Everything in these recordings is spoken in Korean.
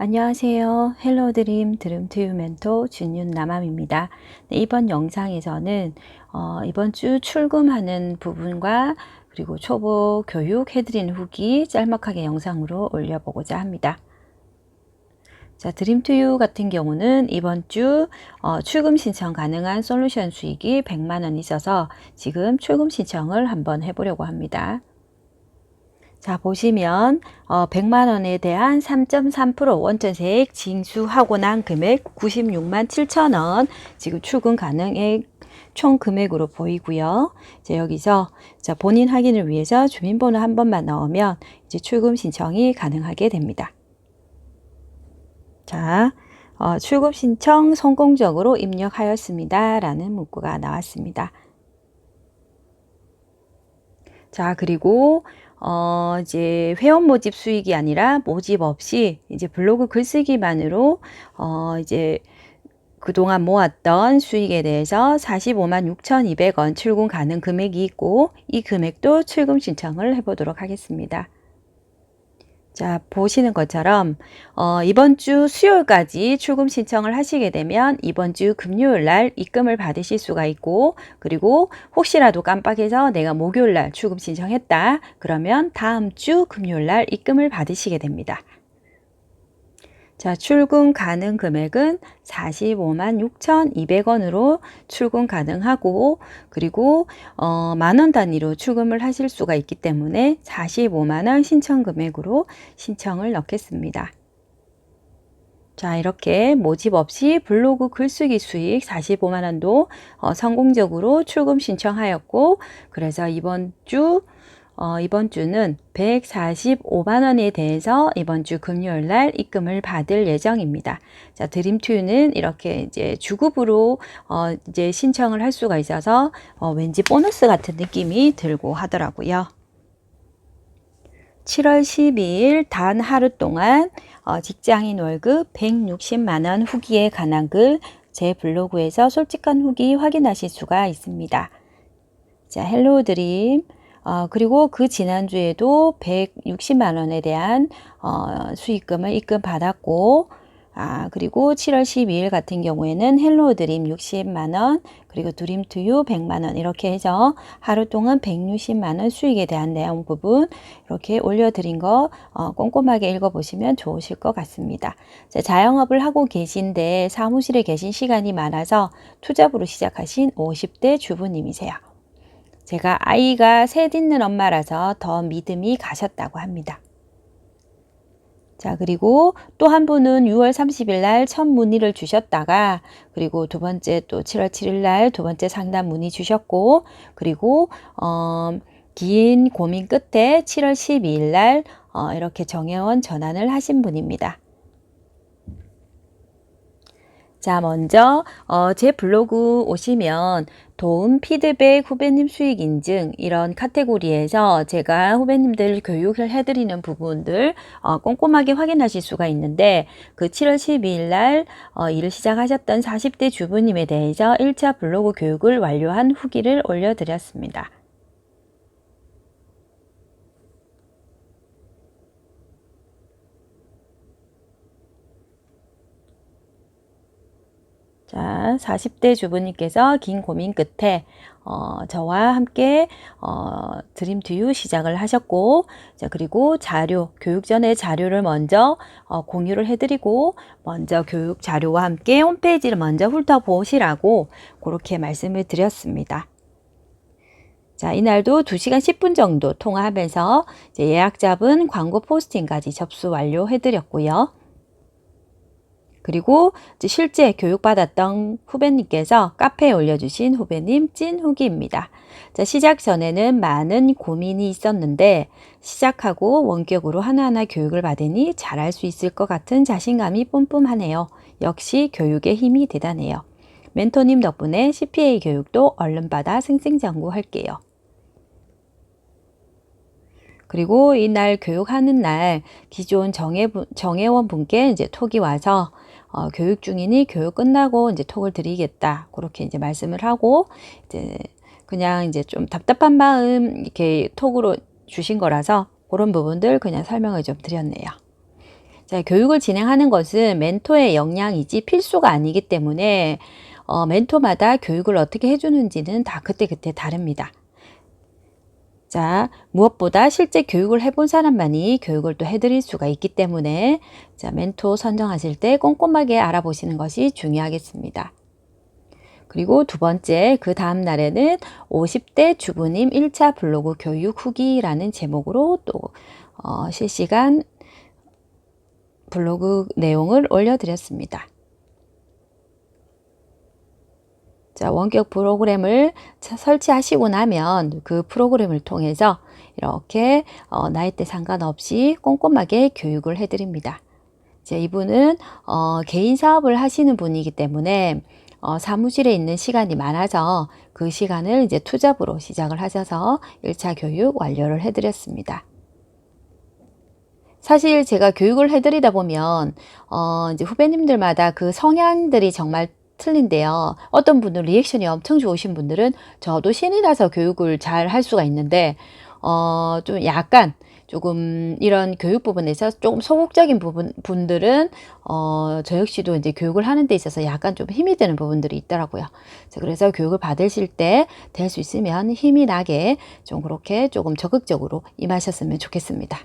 안녕하세요. 헬로 드림 드림 투유 멘토 준윤 남함입니다. 네, 이번 영상에서는 어, 이번 주 출금하는 부분과 그리고 초보 교육 해드리는 후기 짤막하게 영상으로 올려보고자 합니다. 자, 드림 투유 같은 경우는 이번 주 어, 출금 신청 가능한 솔루션 수익이 100만 원 있어서 지금 출금 신청을 한번 해보려고 합니다. 자 보시면 어, 100만 원에 대한 3.3% 원전세액 징수하고 난 금액 96만 7천 원 지금 출금 가능액 총 금액으로 보이고요. 이제 여기서 자 본인 확인을 위해서 주민번호 한 번만 넣으면 이제 출금 신청이 가능하게 됩니다. 자 어, 출금 신청 성공적으로 입력하였습니다. 라는 문구가 나왔습니다. 자, 그리고 어, 이제 회원 모집 수익이 아니라 모집 없이 이제 블로그 글쓰기만으로 어, 이제 그동안 모았던 수익에 대해서 45만 6,200원 출금 가능 금액이 있고 이 금액도 출금 신청을 해보도록 하겠습니다. 자, 보시는 것처럼 어, 이번 주 수요일까지 출금 신청을 하시게 되면 이번 주 금요일 날 입금을 받으실 수가 있고 그리고 혹시라도 깜빡해서 내가 목요일 날 출금 신청했다. 그러면 다음 주 금요일 날 입금을 받으시게 됩니다. 자, 출금 가능 금액은 45만 6,200원으로 출금 가능하고 그리고 어, 만원 단위로 출금을 하실 수가 있기 때문에 45만 원 신청 금액으로 신청을 넣겠습니다. 자, 이렇게 모집 없이 블로그 글쓰기 수익 45만 원도 어, 성공적으로 출금 신청하였고 그래서 이번 주 어, 이번 주는 145만 원에 대해서 이번 주 금요일 날 입금을 받을 예정입니다. 자, 드림투는 이렇게 이제 주급으로 어, 이제 신청을 할 수가 있어서 어, 왠지 보너스 같은 느낌이 들고 하더라고요. 7월 12일 단 하루 동안 어, 직장인 월급 160만 원 후기에 관한 글 제 블로그에서 솔직한 후기 확인하실 수가 있습니다. 자, 헬로 드림 어, 그리고 그 지난주에도 160만 원에 대한 어, 수익금을 입금 받았고 아, 그리고 7월 12일 같은 경우에는 헬로 드림 60만 원, 그리고 드림 투유 100만 원 이렇게 해서 하루 동안 160만 원 수익에 대한 내용 부분 이렇게 올려드린 거 어, 꼼꼼하게 읽어보시면 좋으실 것 같습니다. 자, 자영업을 하고 계신데 사무실에 계신 시간이 많아서 투잡으로 시작하신 50대 주부님이세요. 제가 아이가 셋 있는 엄마라서 더 믿음이 가셨다고 합니다. 자, 그리고 또 한 분은 6월 30일 날 첫 문의를 주셨다가, 그리고 두 번째 또 7월 7일 날 두 번째 상담 문의 주셨고, 그리고, 어, 긴 고민 끝에 7월 12일 날, 어, 이렇게 정혜원 전환을 하신 분입니다. 자, 먼저 어, 제 블로그 오시면 도움, 피드백, 후배님 수익 인증 이런 카테고리에서 제가 후배님들 교육을 해드리는 부분들 어, 꼼꼼하게 확인하실 수가 있는데 그 7월 12일 날 어, 일을 시작하셨던 40대 주부님에 대해서 1차 블로그 교육을 완료한 후기를 올려드렸습니다. 자, 40대 주부님께서 긴 고민 끝에 어, 저와 함께 어, 드림 듀유 시작을 하셨고 자, 그리고 자료, 교육 전에 자료를 먼저 어, 공유를 해드리고 먼저 교육 자료와 함께 홈페이지를 먼저 훑어보시라고 그렇게 말씀을 드렸습니다. 자, 이날도 2시간 10분 정도 통화하면서 예약 잡은 광고 포스팅까지 접수 완료해드렸고요. 그리고 실제 교육받았던 후배님께서 카페에 올려주신 후배님 찐 후기입니다. 자, 시작 전에는 많은 고민이 있었는데 시작하고 원격으로 하나하나 교육을 받으니 잘할 수 있을 것 같은 자신감이 뿜뿜하네요. 역시 교육의 힘이 대단해요. 멘토님 덕분에 CPA 교육도 얼른 받아 승승장구할게요. 그리고 이날 교육하는 날 기존 정회, 정회원 분께 이제 톡이 와서 어, 교육 중이니 교육 끝나고 이제 톡을 드리겠다. 그렇게 이제 말씀을 하고 이제 그냥 이제 좀 답답한 마음 이렇게 톡으로 주신 거라서 그런 부분들 그냥 설명을 좀 드렸네요. 자, 교육을 진행하는 것은 멘토의 역량이지 필수가 아니기 때문에 어, 멘토마다 교육을 어떻게 해주는지는 다 그때그때 다릅니다. 자, 무엇보다 실제 교육을 해본 사람만이 교육을 또 해드릴 수가 있기 때문에 자, 멘토 선정하실 때 꼼꼼하게 알아보시는 것이 중요하겠습니다. 그리고 두 번째, 그 다음 날에는 50대 주부님 1차 블로그 교육 후기라는 제목으로 또 어, 실시간 블로그 내용을 올려드렸습니다. 자, 원격 프로그램을 차- 설치하시고 나면 그 프로그램을 통해서 이렇게 어, 나이대 상관없이 꼼꼼하게 교육을 해드립니다. 이제 이분은 어, 개인 사업을 하시는 분이기 때문에 어, 사무실에 있는 시간이 많아서 그 시간을 이제 투잡으로 시작을 하셔서 1차 교육 완료를 해드렸습니다. 사실 제가 교육을 해드리다 보면 어, 이제 후배님들마다 그 성향들이 정말 틀린데요. 어떤 분들 리액션이 엄청 좋으신 분들은 저도 신이라서 교육을 잘 할 수가 있는데 어, 좀 약간 조금 이런 교육 부분에서 조금 소극적인 부분 분들은 어, 저 역시도 이제 교육을 하는 데 있어서 약간 좀 힘이 드는 부분들이 있더라고요. 자, 그래서 교육을 받으실 때 될 수 있으면 힘이 나게 좀 그렇게 조금 적극적으로 임하셨으면 좋겠습니다.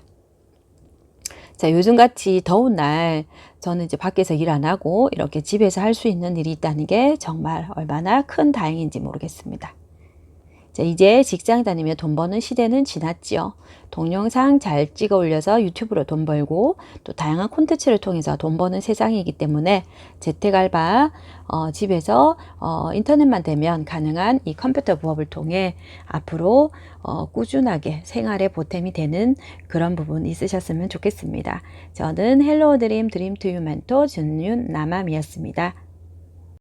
자, 요즘같이 더운 날 저는 이제 밖에서 일 안 하고 이렇게 집에서 할 수 있는 일이 있다는 게 정말 얼마나 큰 다행인지 모르겠습니다. 자, 이제 직장 다니며 돈 버는 시대는 지났지요. 동영상 잘 찍어 올려서 유튜브로 돈 벌고 또 다양한 콘텐츠를 통해서 돈 버는 세상이기 때문에 재택알바 어, 집에서 어, 인터넷만 되면 가능한 이 컴퓨터 부업을 통해 앞으로 어, 꾸준하게 생활에 보탬이 되는 그런 부분 있으셨으면 좋겠습니다. 저는 헬로우 드림 드림 투유 멘토 준윤 남함이었습니다.